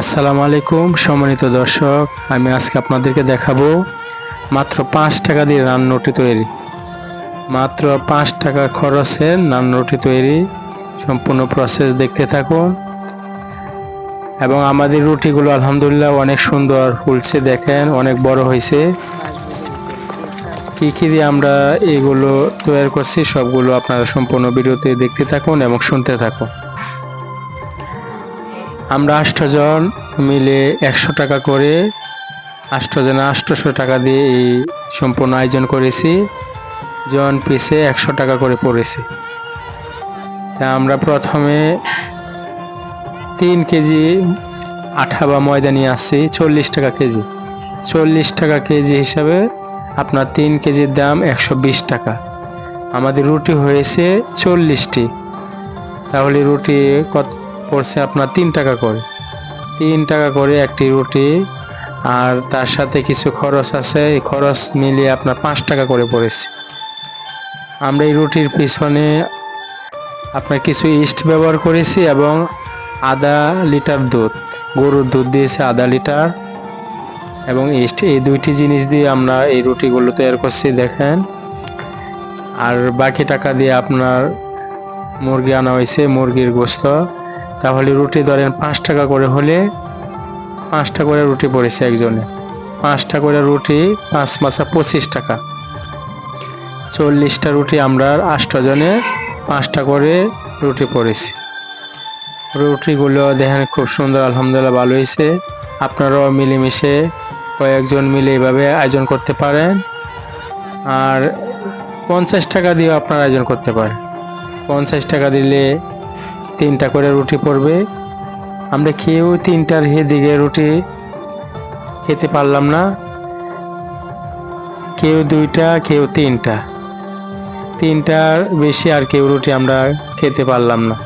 আসসালামু আলাইকুম, সম্মানিত দর্শক, আমি আজকে আপনাদেরকে দেখাবো মাত্র পাঁচ টাকা দিয়ে রান রুটি তৈরি। মাত্র পাঁচ টাকা খরচে রান্নাটি তৈরি, সম্পূর্ণ প্রসেস দেখতে থাকুন। এবং আমাদের রুটিগুলো আলহামদুলিল্লাহ অনেক সুন্দর ফুলছে, দেখেন, অনেক বড় হয়েছে। কি কি দিয়ে আমরা এগুলো তৈরি করছি, সবগুলো আপনারা সম্পূর্ণ ভিডিওতে দেখতে থাকুন এবং শুনতে থাকুন। আমরা আষ্টজন মিলে একশো টাকা করে আষ্টজনে আষ্টশো টাকা দিয়ে এই সম্পূর্ণ আয়োজন করেছি। জন পিসে একশো টাকা করে পড়েছে। তা আমরা প্রথমে তিন কেজি আঠা বা ময়দা নিয়ে আসছি, চল্লিশ টাকা কেজি। চল্লিশ টাকা কেজি হিসাবে আপনার তিন কেজির দাম একশো বিশ টাকা। আমাদের রুটি হয়েছে চল্লিশটি। তাহলে রুটি কত পড়ছে আপনার তিন টাকা করে। তিন টাকা করে একটি রুটি আর তার সাথে কিছু খরচ আছে, এই খরচ মিলিয়ে আপনার পাঁচ টাকা করে পড়েছে। আমরা এই রুটির পিছনে আপনার কিছু ইস্ট ব্যবহার করেছি এবং আধা লিটার দুধ, গরুর দুধ দিয়েছে আধা লিটার। এবং ইস্ট, এই দুইটি জিনিস দিয়ে আমরা এই রুটিগুলো তৈরি করছি, দেখেন। আর বাকি টাকা দিয়ে আপনার মুরগি আনা হয়েছে, মুরগির গোস্ত। তাহলে রুটি ধরেন পাঁচ টাকা করে হলে পাঁচটা করে রুটি পড়েছে একজনে। পাঁচটা করে রুটি পাঁচ মাসা পঁচিশ টাকা। চল্লিশটা রুটি আমরা আষ্টজনে পাঁচটা করে রুটি পড়েছি। রুটিগুলো দেখেন খুব সুন্দর, আলহামদুলিল্লাহ ভালো হয়েছে। আপনারাও মিলেমিশে কয়েকজন মিলে এভাবে আয়োজন করতে পারেন। আর পঞ্চাশ টাকা দিয়েও আপনারা আয়োজন করতে পারেন। পঞ্চাশ টাকা দিলে তিনটা করে রুটি পড়বে। আমরা কেউ তিনটার দিকে রুটি খেতে পারলাম না। কেউ দুইটা, কেউ তিনটা। তিনটার বেশি আর কেউ রুটি আমরা খেতে পারলাম না।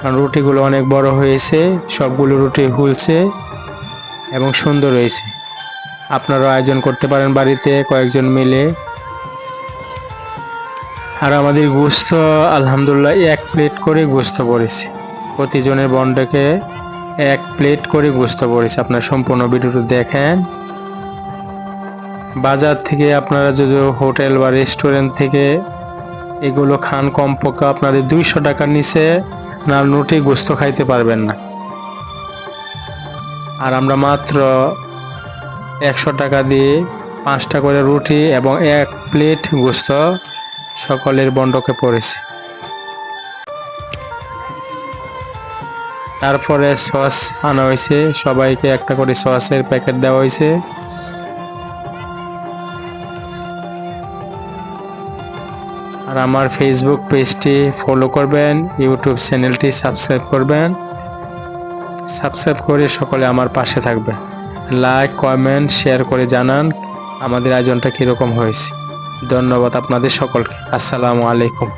কারণ রুটিগুলো অনেক বড় হয়েছে, সবগুলো রুটি হুলছে এবং সুন্দর হয়েছে। আপনারাও আয়োজন করতে পারেন বাড়িতে কয়েকজন মিলে। আর আমাদের গোস্ত, আলহামদুলিল্লাহ, এক প্লেট করে গোস্ত পড়েছে। প্রতিজনের বন্ডকে এক প্লেট করে গোস্ত পড়েছে। আপনার সম্পূর্ণ ভিডিওটি দেখেন। বাজার থেকে আপনারা যদি হোটেল বা রেস্টুরেন্ট থেকে এগুলো খান কমপক্ষে আপনাদের দুইশো টাকার নিচে না নোটে গোস্ত খাইতে পারবেন না। আর আমরা মাত্র একশো টাকা দিয়ে পাঁচটা করে রুটি এবং এক প্লেট গোস্ত সকলের বন্ডকে পড়েছে। তারপরে সস আনা হয়েছে। সবাইকে একটা করে সসের প্যাকেট দেওয়া হয়েছে। আর আমার ফেসবুক পেজটি ফলো করবেন ইউটিউব চ্যানেলটি সাবস্ক্রাইব করবেন। সাবস্ক্রাইব করে সকলে আমার পাশে থাকবেন। লাইক কমেন্ট শেয়ার করে জানান আমাদের আয়োজনটা কীরকম হয়েছে। ধন্যবাদ আপনাদের সকলকে। আসসালামু আলাইকুম।